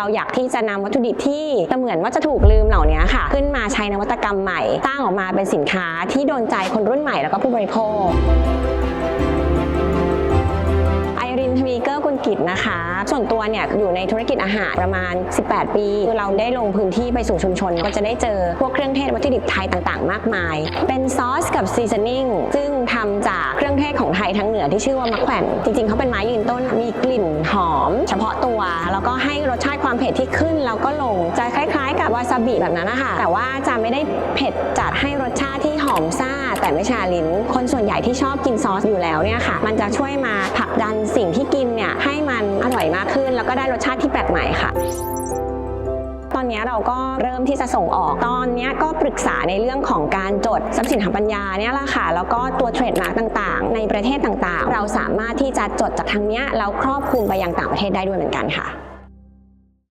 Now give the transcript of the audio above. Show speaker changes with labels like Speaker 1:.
Speaker 1: เราอยากที่จะนำวัตถุดิบที่เสมือนว่าจะถูกลืมเหล่านี้ค่ะ ขึ้นมาใช้นวัตกรรมใหม่ สร้างออกมาเป็นสินค้าที่โดนใจคนรุ่นใหม่แล้วก็ผู้บริโภค กิจนะคะ ส่วนตัวเนี่ยอยู่ในธุรกิจอาหารประมาณ 18 ปีคือเราได้ลงพื้นที่ไปสู่ชุมชน ก็จะได้เจอพวกเครื่องเทศวัตถุดิบไทยต่างๆ มากมาย เป็นซอสกับซีซันนิ่งซึ่งทำจากเครื่องเทศของไทยทั้งเหนือที่ชื่อว่ามะแขวนจริงๆเขาเป็นไม้ยืนต้นมีกลิ่นหอม เฉพาะตัว แล้วก็ให้รสชาติความเผ็ดที่ขึ้นแล้วก็ลงจะคล้าย ๆ กับวาซาบิแบบนั้นนะคะแต่ว่าจะไม่ได้เผ็ดจัดให้รสชาติที่หอมซ่า แต่ไม่ชาลิ้น คนส่วนใหญ่ที่ชอบกินซอสอยู่แล้วเนี่ยค่ะ มันจะช่วยมาผลักดันสิ่งที่กินเนี่ยให้มันอร่อยมากขึ้น แล้วก็ได้รสชาติที่แปลกใหม่ค่ะตอนนี้เราก็เริ่มที่จะส่งออกตอนนี้ก็ปรึกษาในเรื่องของการจดทรัพย์สินทางปัญญาเนี่ยแหละค่ะแล้วก็ตัวเทรดมาร์กต่างๆ ในประเทศต่างๆ เราสามารถที่จะจดจากทางเนี้ยแล้วครอบคลุมไปยังต่างประเทศได้ด้วยเหมือนกันค่ะ